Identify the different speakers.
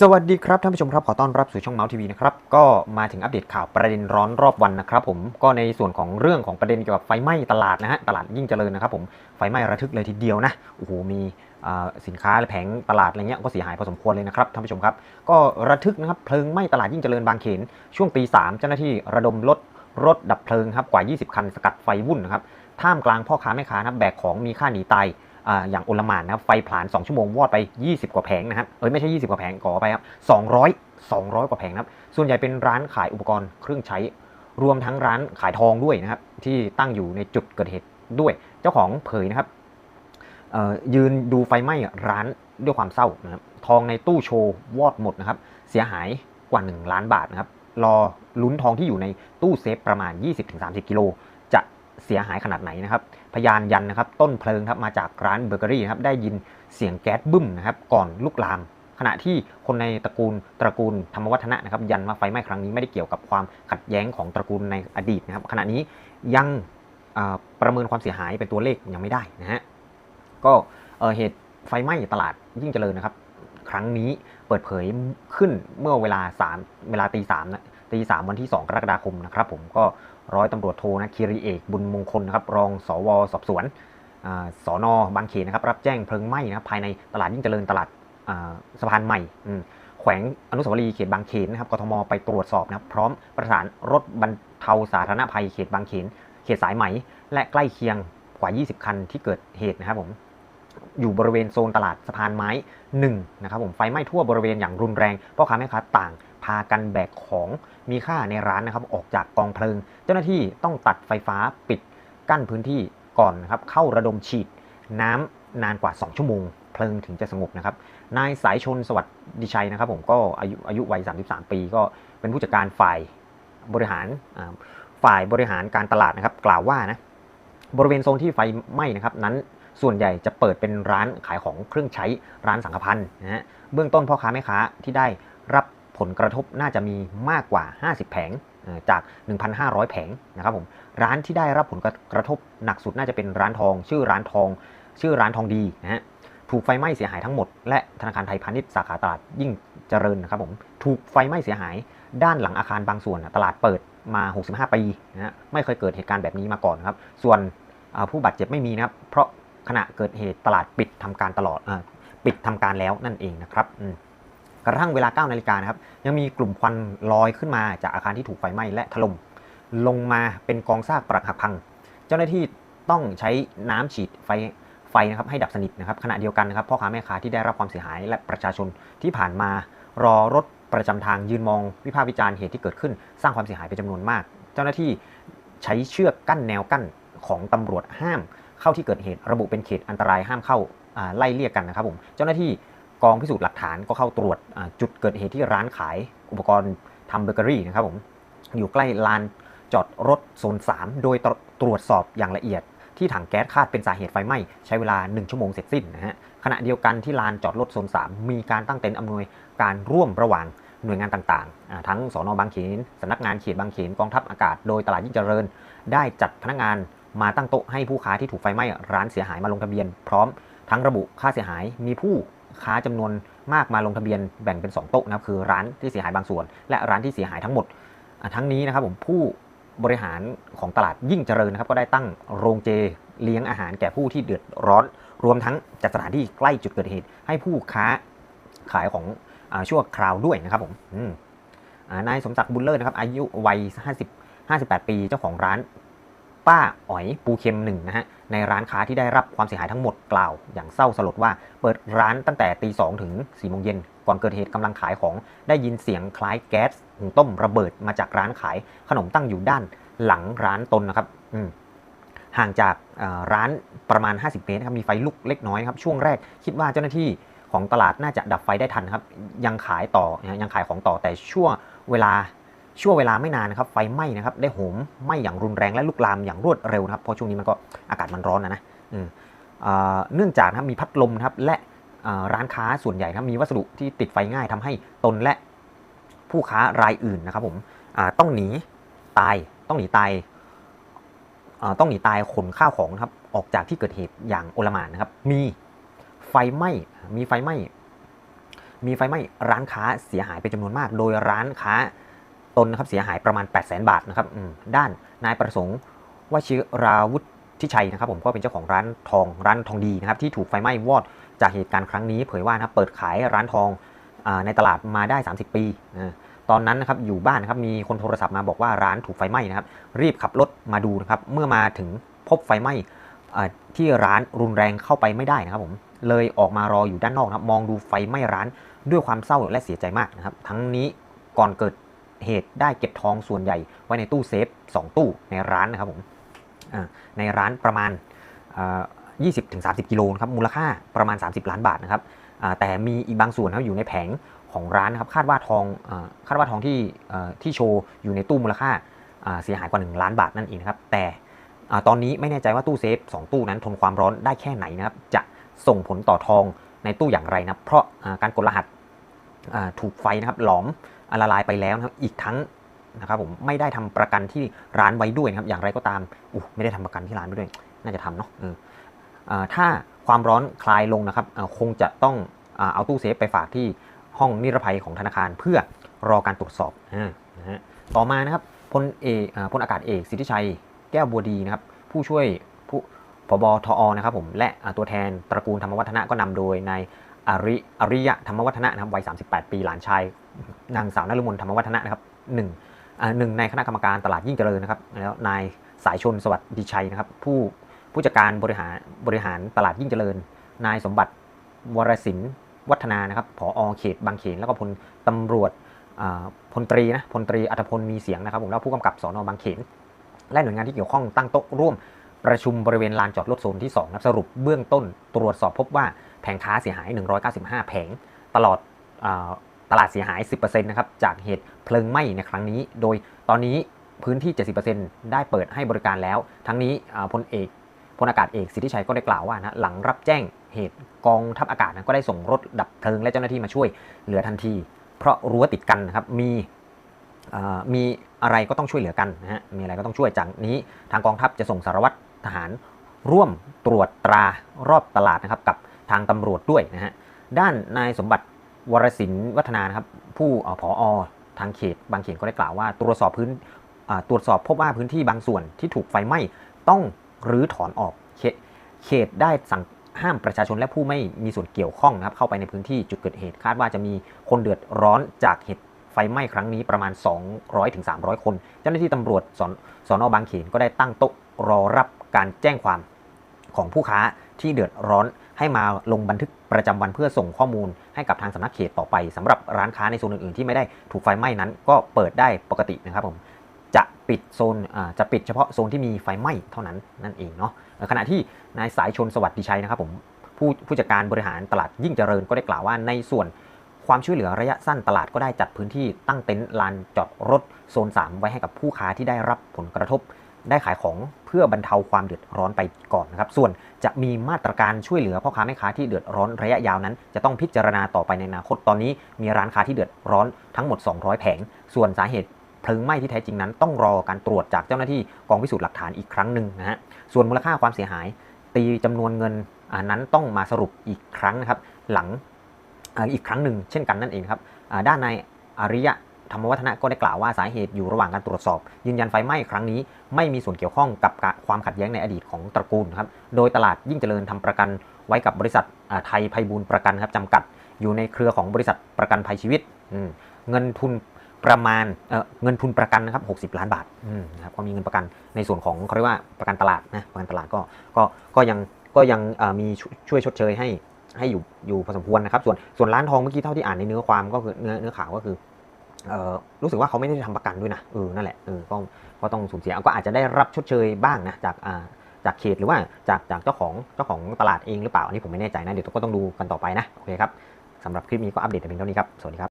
Speaker 1: สวัสดีครับท่านผู้ชมครับขอต้อนรับสู่ช่องเมาส์ทีวีนะครับก็มาถึงอัปเดตข่าวประเด็นร้อนรอบวันนะครับผมก็ในส่วนของเรื่องของประเด็นเกี่ยวกับไฟไหม้ตลาดนะฮะตลาดยิ่งเจริญนะครับผมไฟไหม้ระทึกเลยทีเดียวนะโอ้โหมีสินค้าแผงตลาดอะไรเงี้ยก็เสียหายพอสมควรเลยนะครับท่านผู้ชมครับ ก็ระทึกนะครับเพลิงไหม้ตลาดยิ่งเจริญบางเขนช่วงตีสามเจ้าหน้าที่ระดมรถรถดับเพลิงครับกว่า 20 คันสกัดไฟวุ่นนะครับท่ามกลางพ่อค้าแม่ค้านะแบกของมีค่าหนีตาย อย่างโอลมานนะครับไฟผลาญ2ชั่วโมงวอดไป 20 กว่าแผงนะครับเอ้ยไม่ใช่ 20 กว่าแผงก่อไปครับ200 200 กว่าแผงนะครับส่วนใหญ่เป็นร้านขายอุปกรณ์เครื่องใช้ รวมทั้งร้านขายทองด้วยนะครับที่ตั้งอยู่ในจุดเกิดเหตุด้วย เจ้าของเผยนะครับยืนดูไฟไหม้ร้านด้วยความเศร้านะครับทองในตู้โชว์วอดหมดนะครับเสียหายกว่า 1 ล้านบาทนะครับรอลุ้นทองที่อยู่ในตู้เซฟประมาณ 20-30 กิโล เสียหายขนาดไหนนะครับ พยานยันนะครับ ต้นเพลิงครับมาจากร้านเบเกอรี่นะครับ ได้ยินเสียงแก๊สบึ้มนะครับ ก่อนลุกลาม ขณะที่คนในตระกูลตระกูลธรรมวัฒนะนะครับ ยันว่าไฟไหม้ครั้งนี้ไม่ได้เกี่ยวกับความขัดแย้งของตระกูลในอดีตนะครับ ขณะนี้ยังประเมินความเสียหายเป็นตัวเลขยังไม่ได้นะฮะ ก็เอ่อเหตุไฟไหม้ตลาดยิ่งเจริญนะครับ ครั้งนี้เปิดเผยขึ้นเมื่อเวลา3เวลาตีสามนะตีสามวันที่ 2 กรกฎาคมนะครับ ผมก็ ร้อยตำรวจโทนะคีรีเอกบุญมงคลนะครับรองสวสอบสวนอสอนอบางเขนนะครับรับแจ้งเพลิงไหม้นะครับภายในตลาดยิ่งเจริญตลาดสะพานใหม่แขวงอนุสาวรีย์เขตบางเขนนะครับกทมไปตรวจสอบนะครับพร้อมประสานรถบรรเทาสาธารณภัยเขตบางเขน เขตสายไหม และใกล้เคียงกว่า 20 คันที่เกิดเหตุนะครับผมอยู่บริเวณโซนตลาดสะพานไม้1นะครับผมไฟไหม้ทั่วบริเวณอย่างรุนแรงพ่อค้าแม่ค้าต่าง พากันแบกของมีค่าในร้านนะครับออกจากกองเพลิง เจ้าหน้าที่ต้องตัดไฟฟ้าปิดกั้นพื้นที่ก่อนนะครับเข้าระดมฉีดน้ำนานกว่า 2 ชั่วโมง เพลิงถึงจะสงบนะครับนายสายชนสวัสดิชัยนะครับ ผมก็อายุอายุวัย 33 ปี ก็เป็นผู้จัดการฝ่ายบริหารฝ่ายบริหารการตลาดนะครับ กล่าวว่านะบริเวณโซนที่ไฟไหม้นะครับนั้นส่วนใหญ่จะเปิดเป็นร้านขายของเครื่องใช้ร้านสังฆพันธ์นะฮะเบื้องต้นพ่อค้าแม่ค้าที่ได้รับ ผลกระทบน่าจะมีมากกว่า 50 แผงจาก 1,500 แผงนะครับผมร้านที่ได้รับผลกระทบหนักสุดน่าจะเป็นร้านทอง ชื่อร้านทอง ชื่อร้านทองดีนะฮะถูกไฟไหม้เสียหายทั้งหมด และธนาคารไทยพาณิชย์สาขาตลาดยิ่งเจริญนะครับผมถูกไฟไหม้เสียหาย ด้านหลังอาคารบางส่วนตลาดเปิดมา 65 ปีนะฮะไม่เคยเกิดเหตุการณ์แบบนี้มาก่อนครับ ส่วนผู้บาดเจ็บไม่มีนะครับ เพราะขณะเกิดเหตุตลาดปิดทำการตลอดอปิดทำการแล้วนั่นเองนะครับอื กระทั่งเวลา9นาฬิกานะครับยังมีกลุ่มควันลอยขึ้นมาจากอาคารที่ถูกไฟไหม้และถล่มลงมาเป็นกองซากปรักหักพัง เจ้าหน้าที่ต้องใช้น้ำฉีดไฟไฟนะครับให้ดับสนิทนะครับขณะเดียวกันนะครับพ่อค้าแม่ค้าที่ได้รับความเสียหายและประชาชนที่ผ่านมารอรถประจำทางยืนมองวิพากษ์วิจารณ์เหตุที่เกิดขึ้น สร้างความเสียหายเป็นจำนวนมาก เจ้าหน้าที่ใช้เชือกกั้นแนวกั้นของตำรวจห้าม เข้าที่เกิดเหตุระบุเป็นเขตอันตรายห้ามเข้าอ่าไล่เลี่ยกันนะครับผมเจ้าหน้าที่ กองพิสูจน์หลักฐานก็เข้าตรวจจุดเกิดเหตุที่ร้านขายอุปกรณ์ทำเบเกอรี่นะครับผมอยู่ใกล้ลานจอดรถโซน 3 โดยตรวจสอบอย่างละเอียด ที่ถังแก๊สคาดเป็นสาเหตุไฟไหม้ใช้เวลา 1 ชั่วโมงเสร็จสิ้นนะฮะขณะเดียวกันที่ลานจอดรถโซน 3 มีการตั้งเต็นท์อำนวยการร่วมระหว่างหน่วยงานต่างๆ ทั้งสอนอบางเขนสำนักงานเขตบางเขนกองทัพอากาศ โดยตลาดยิ่งเจริญ ได้จัดพนักงานมาตั้งโต๊ะให้ผู้ค้าที่ถูกไฟไหม้ร้านเสียหายมาลงทะเบียน พร้อมทั้งระบุค่าเสียหายมีผู้ ค้าจำนวนมากมาลงทะเบียนแบ่งเป็น 2 โต๊ะนะครับคือร้านที่เสียหายบางส่วน และร้านที่เสียหายทั้งหมด ทั้งนี้นะครับผมผู้บริหารของตลาดยิ่งเจริญนะครับก็ได้ตั้งโรงเจเลี้ยงอาหารแก่ผู้ที่เดือดร้อน รวมทั้งจัดสถานที่ใกล้จุดเกิดเหตุ ให้ผู้ค้าขายของอชั่วคราวด้วยนะครับผมมนายสมศักดิ์บุญเลิศนะครับอายุวัย50 58 ปีเจ้าของร้าน ป้าอ๋อยปูเค็มหนึ่งนะฮะในร้านค้าที่ได้รับความเสียหายทั้งหมดกล่าว อย่างเศร้าสลดว่าเปิดร้านตั้งแต่ตีสองถึง4โมงเย็นก่อนเกิดเหตุกำลังขายของได้ยินเสียงคล้ายแก๊สหุงต้มระเบิดมาจากร้านขายขนมตั้งอยู่ด้านหลังร้านตนนะครับห่างจากร้านประมาณ 50 เมตรนะครับมีไฟลุกเล็กน้อยครับช่วงแรกคิดว่าเจ้าหน้าที่ของตลาดน่าจะดับไฟได้ทันครับยังขายต่อนะยังขายของต่อแต่ช่วงเวลา ช่วงเวลาไม่นานนะครับไฟไหม้นะครับได้โหมไหม้อย่างรุนแรงและลุกลามอย่างรวดเร็วนะครับเพราะช่วงนี้มันก็อากาศมันร้อนนะนะเนื่องจากนะครับมีพัดลมนะครับและร้านค้าส่วนใหญ่นะครับมีวัสดุที่ติดไฟง่ายทำให้ตนและผู้ค้ารายอื่นนะครับผมต้องหนีตายต้องหนีตายต้องหนีตายขนข้าวของครับออกจากที่เกิดเหตุอย่างโอลหม่านนะครับ มีไฟไหม้มีไฟไหม้มีไฟไหม้ร้านค้าเสียหายเป็นจำนวนมาก โดยร้านค้า ตนนะครับเสียหายประมาณ 8 0 0 0 0 0บาทนะครับด้านนายประสงค์วชิราวุฒิชัยนะครับผมก็เป็นเจ้าของร้านทองร้านทองดีนะครับที่ถูกไฟไหม้วอดจากเหตุการณ์ครั้งนี้เผยว่านะครับเปิดขายร้านทองอในตลาดมาได้ 30 ปีนะตอนนั้นนะครับอยู่บ้านนะครับมีคนโทรศัพท์มาบอกว่าร้านถูกไฟไหม้นะครับรีบขับรถมาดูนะครับเมื่อมาถึงพบไฟไหม้ที่ร้านรุนแรงเข้าไปไม่ได้นะครับผมเลยออกมารออยู่ด้านนอกนะครับมองดูไฟไหม้ร้านด้วยความเศร้าและเสียใจมากนะครับทั้งนี้ก่อนเกิด เหตุได้เก็บทองส่วนใหญ่ไว้ในตู้เซฟ 2 ตู้ในร้านนะครับผมในร้านประมาณ 20-30 กิโลนครับมูลค่าประมาณ 30 ล้านบาทนะครับแต่มีอีกบางส่วนนะครับอยู่ในแผงของร้านนะครับคาดว่าทองคาดว่าทองที่ที่โชว์อยู่ในตู้มูลค่าเสียหายกว่า 1 ล้านบาทนั่นเองครับแต่ตอนนี้ไม่แน่ใจว่าตู้เซฟ 2 ตู้นั้นทนความร้อนได้แค่ไหนนะครับจะส่งผลต่อทองในตู้อย่างไรนะเพราะการกดรหัส ถูกไฟนะครับหลอมละลายไปแล้วนะครับอีกทั้งนะครับผมไม่ได้ทำประกันที่ร้านไว้ด้วยนะครับอย่างไรก็ตามอู้ไม่ได้ทำประกันที่ร้านไว้ด้วย น่าจะทำเนาะถ้าความร้อนคลายลงนะครับคงจะต้องเอาตู้เซฟไปฝากที่ห้องนิรภัยของธนาคารเพื่อรอการตรวจสอบนะฮะต่อมานะครับพลเอกพลอากาศเอกสิทธิชัย แก้วบัวดีนะครับ ผู้ช่วยผู้พบทอนะครับผมและตัวแทนตระกูลธรรมวัฒนะก็นำโดยนาย อริอริยะธรรมวัฒนะนะครับวัย 38 ปีหลานชาย นางสาวนฤมลธรรมวัฒนะนะครับหนึ่งหนึ่งในคณะกรรมการตลาดยิ่งเจริญนะครับแล้วนายสายชนสวัสดิชัยนะครับ ผู้ผู้จัดการบริหารบริหารตลาดยิ่งเจริญ นายสมบัติวรศินวัฒนานะครับผอเขตบางเขนแล้วก็พลตำรวจพลตรีนะพลตรีอัธพลมีเสียงนะครับผมแล้วผู้กำกับสอนอบางเขนและหน่วยงานที่เกี่ยวข้องตั้งโต๊ะร่วม ประชุมบริเวณลานจอดรถโซนที่2ครับสรุปเบื้องต้นตรวจสอบพบว่าแผงค้าเสียหาย 195 แผง ตลอดอตลาดเสียหาย 10%นะครับจากเหตุเพลิงไหม้ในครั้งนี้ โดยตอนนี้พื้นที่ 70%ได้เปิดให้บริการแล้ว ทั้งนี้พลเอกพลอากาศเอกสิทธิชัยก็ได้กล่าวว่านะหลังรับแจ้งเหตุกองทัพอากาศนะก็ได้ส่งรถดับเพลิงและเจ้าหน้าที่มาช่วยเหลือทันที เพราะรั้วติดกันนะครับมีมีอะไรก็ต้องช่วยเหลือกันนะฮะมีอะไรก็ต้องช่วยจากนี้ทางกองทัพจะส่งสารวัตร ทหารร่วมตรวจตรารอบตลาดนะครับกับทางตำรวจด้วยนะฮะด้านนายสมบัติวรศินวัฒนานะครับผู้เอ่อผอทางเขตบางเขนก็ได้กล่าวว่าตรวจสอบพื้นตรวจสอบพบว่าพื้นที่บางส่วนที่ถูกไฟไหม้ต้องรื้อถอนออกเขตเขตได้สั่งห้ามประชาชนและผู้ไม่มีส่วนเกี่ยวข้องนะครับเข้าไปในพื้นที่จุดเกิดเหตุคาดว่าจะมีคนเดือดร้อนจากเหตุไฟไหม้ครั้งนี้ประมาณ 200-300ถึงคน เจ้าหน้าที่ตำรวจสอนสอนอบางเขนก็ได้ตั้งโต๊ะรอรับ การแจ้งความของผู้ค้าที่เดือดร้อนให้มาลงบันทึกประจำวันเพื่อส่งข้อมูลให้กับทางสำนักเขตต่อไปสำหรับร้านค้าในโซนอื่นๆที่ไม่ได้ถูกไฟไหม้นั้น ก็เปิดได้ปกตินะครับผมจะปิดโซนจะปิดเฉพาะโซนที่มีไฟไหม้เท่านั้นนั่นเองเนาะขณะที่นายสายชนสวัสดิชัยนะครับผมผู้ผู้จัดการบริหารตลาดยิ่งเจริญก็ได้กล่าวว่าในส่วนความช่วยเหลือระยะสั้นตลาดก็ได้จัดพื้นที่ตั้งเต็นท์ลานจอดรถโซน 3 ไว้ให้กับผู้ค้าที่ได้รับผลกระทบ ได้ขายของเพื่อบรรเทาความเดือดร้อนไปก่อนนะครับ ส่วนจะมีมาตรการช่วยเหลือพ่อค้าแม่ค้าที่เดือดร้อนระยะยาวนั้น จะต้องพิจารณาต่อไปในอนาคตตอนนี้ มีร้านค้าที่เดือดร้อนทั้งหมด 200 แผง ส่วนสาเหตุเพลิงไหม้ที่แท้จริงนั้น ต้องรอการตรวจจากเจ้าหน้าที่กองพิสูจน์หลักฐานอีกครั้งหนึ่งนะฮะส่วนมูลค่าความเสียหาย ตีจำนวนเงินอ่านั้นต้องมาสรุปอีกครั้งนะครับหลังอีกครั้งหนึ่งเช่นกันนั่นเองครับด้านนายอริยะ ธรรมวัฒนะก็ได้กล่าวว่าสาเหตุอยู่ระหว่างการตรวจสอบ ยืนยันไฟไหม้ครั้งนี้ ไม่มีส่วนเกี่ยวข้องกับความขัดแย้งในอดีตของตระกูลครับโดยตลาดยิ่งเจริญทำประกันไว้กับบริษัทไทยไพบูลประกันครับจำกัด อยู่ในเครือของบริษัทประกันภัยชีวิตเงินทุนประมาณเเงินทุนประกันนะครับ 60 ล้านบาทนะครับก็มีเงินประกันในส่วนของเขาเรียกว่าประกันตลาดนะประกันตลาดก็ก็ก็ยังก็ยังมีช่วยชดเชยให้ให้อยู่อยู่พอสมควรนะครับ ส่วนส่วนร้านทองเมื่อกี้เท่าที่อ่านในเนื้อความก็คือเนื้อเนื้อข่าวก็คือ รู้สึกว่าเขาไม่ได้ทำประกันด้วยนะเออนั่นแหละเออก็ก็ต้องสูญเสียก็อาจจะได้รับชดเชยบ้างนะจากอ่าจากเขตหรือว่าจากจากเจ้าของเจ้าของตลาดเองหรือเปล่าอันนี้ผมไม่แน่ใจนะเดี๋ยวก็ต้องดูกันต่อไปนะโอเคครับสำหรับคลิปนี้ก็อัปเดตแต่เพียงเท่านี้ครับสวัสดีครับ